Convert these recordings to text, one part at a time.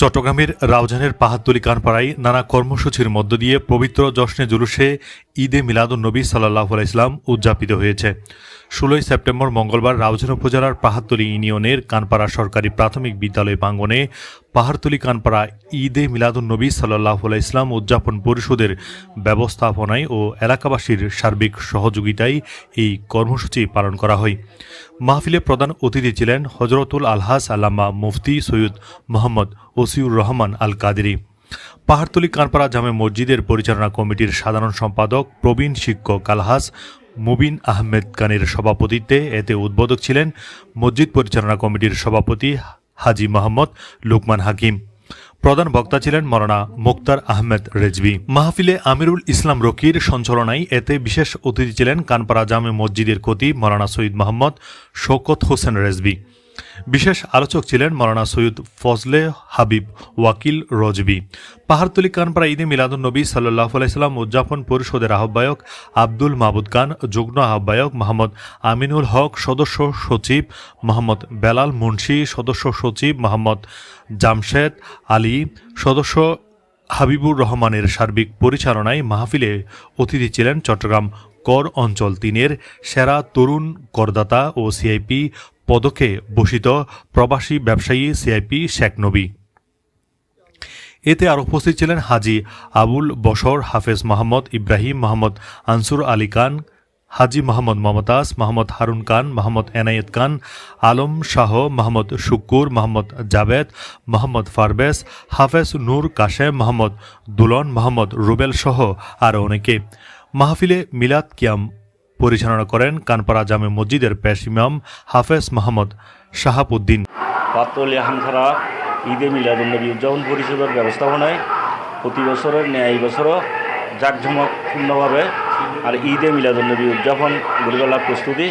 চট্টগ্রামের রাউজানের পাহাড়তলি কানপাড়ায় নানা কর্মসূচির মধ্য দিয়ে পবিত্র জশ্নে জুলুসে ঈদে মিলাদুন নবী সাল্লাহ ইসলাম উদযাপিত হয়েছে। ষোলোই সেপ্টেম্বর মঙ্গলবার রাউজান উপজেলার পাহাড়তলি ইউনিয়নের কানপাড়া সরকারি প্রাথমিক বিদ্যালয় প্রাঙ্গণে পাহাড়তলি কানপাড়া ঈদে মিলাদুন নবী সাল্লাহ ইসলাম উদযাপন পরিষদের ব্যবস্থাপনায় ও এলাকাবাসীর সার্বিক সহযোগিতায় এই কর্মসূচি পালন করা হয়। মাহফিলে প্রধান অতিথি ছিলেন হজরতুল আলহাস আল্লামা মুফতি সৈয়দ মোহাম্মদ ওসিউর রহমান আল কাদেরি পাহাড়তলি কানপাড়া জামে মসজিদের পরিচালনা কমিটির সাধারণ সম্পাদক প্রবীণ শিক্ষক আলহাস মুবিন আহমেদ খানের সভাপতিত্বে এতে উদ্বোধক ছিলেন মসজিদ পরিচালনা কমিটির সভাপতি হাজি মোহাম্মদ লুকমান হাকিম। প্রধান বক্তা ছিলেন মরানা মুক্তার আহমেদ রেজবি মাহফিলে আমিরুল ইসলাম রকির সঞ্চালনায় এতে বিশেষ অতিথি ছিলেন কানপাড়া জামে মসজিদের কতি মরানা সৈয়দ মোহাম্মদ শৌকত হোসেন রেজবি বিশেষ আলোচক ছিলেন মরানা সৈয়দ ফজলে হাবিব ওয়াকিল রজবি। পাহাড়তলি কানপাড়া ঈদে মিলাদুন নবী সাল্লাহ আলাইসাল্লাম উদযাপন পরিষদের আহ্বায়ক আব্দুল মাহবুদ খান, যুগ্ম আহ্বায়ক মোহাম্মদ আমিনুল হক, সদস্য সচিব মোহাম্মদ বেলাল মুন্সি, সদস্য সচিব মোহাম্মদ জামশেদ আলী, সদস্য হাবিবুর রহমানের সার্বিক পরিচালনায় মাহফিলে অতিথি ছিলেন চট্টগ্রাম কর অঞ্চল তিনের সেরা তরুণ করদাতা ও সিআইপি পদকে ভূষিত প্রবাসী ব্যবসায়ী সিআইপি শেখ নবী। এতে আর উপস্থিত ছিলেন হাজি আবুল বশর হাফেজ মোহাম্মদ ইব্রাহিম মোহাম্মদ আনসুর আলী খান, হাজি মোহাম্মদ মমতাজ, মোহাম্মদ হারুন খান, মোহাম্মদ এনায়েত খান, আলম শাহ, মোহাম্মদ শুক্কুর মোহাম্মদ জাভেদ মোহাম্মদ ফারবেজ হাফেজ নূর কাশেম, মোহাম্মদ দুলন, মোহাম্মদ রুবেল সহ আরও অনেকে। মাহফিলে মিলাদ কিয়াম পরিচালনা করেন কানপাড়া জামে মসজিদের পেশ ইমাম হাফেজ মোহাম্মদ শাহাবুদ্দিন। পাতলি হামখারা ঈদে মিলাদুন্নবী উদযাপন পরিষদের ব্যবস্থাপনায় প্রতি বছরের ন্যায় এই বছরও জাঁকজমকপূর্ণভাবে আর ঈদে মিলাদুন্নবী উদযাপন গরিবাল্লার প্রস্তুতি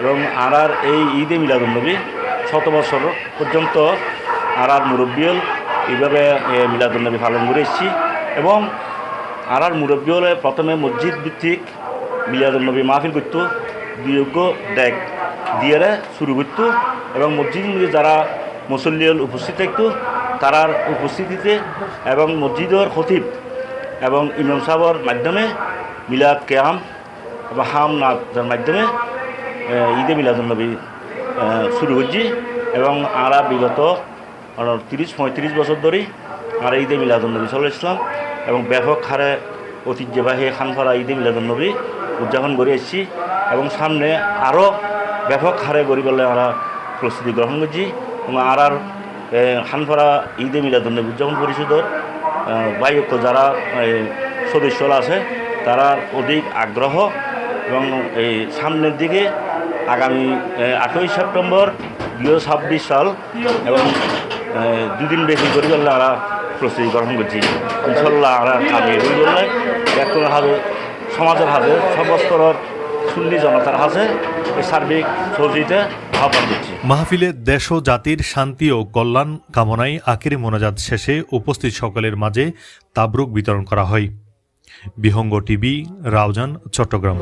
এবং আর আর এই ঈদে মিলাদুন্নবী শত বছর পর্যন্ত আর আর মুরব্বিয়ল এইভাবে এ, মিলাদুন্নবী পালন করে এসেছি এবং আর আর মুরব্বিয়লে প্রথমে মসজিদ ভিত্তিক মিলাদুন্নবী মাহফিল করত বিয়োগ্য ডেক দিয়ে শুরু করত এবং মসজিদ যারা মুসল্লিয়ল উপস্থিত থাকতো তারার উপস্থিতিতে এবং মসজিদের খতিব এবং ইমাম সাহর মাধ্যমে মিলাদ কেয়াম এবং হাম নাচের মাধ্যমে ঈদে মিলাদুন্নবী আহ, শুরু করছি এবং আরা বিগত তিরিশ পঁয়ত্রিশ বছর ধরেই আর ঈদে মিলাদুন্নবী চলে ইসলাম এবং ব্যাপক হারে ঐতিহ্যবাহী খানফারা ঈদে মিলাদুন্নবী উদযাপন করে এসেছি এবং সামনে আরও ব্যাপক হারে গড়ি আমরা প্রস্তুতি গ্রহণ করছি এবং আর আর হানফারা ঈদে মিলাদুন্নবী উদযাপন পরিষদের বায়ুক্য যারা সদস্যরা আছে, তারা অধিক আগ্রহ এবং এই সামনের দিকে আগামী আঠই সেপ্টেম্বর দুই ছাব্বিশ সাল এবং দুদিন বেশি করে আমরা প্রস্তুতি গ্রহণ করছি। ইনশাল্লাহ আমরা কামিয়ে হয়ে বললে একজন হাতে সমাজের হাতে সর্বস্তরের সুন্নি জনতার হাতে এই সার্বিক সহযোগিতা আহ্বান দিচ্ছি। মাহফিলে দেশ ও জাতির শান্তি ও কল্যাণ কামনায় আখেরি মোনাজাত শেষে উপস্থিত সকলের মাঝে তাবরুক বিতরণ করা হয়। বিহঙ্গ টিভি রাউজান চট্টগ্রাম।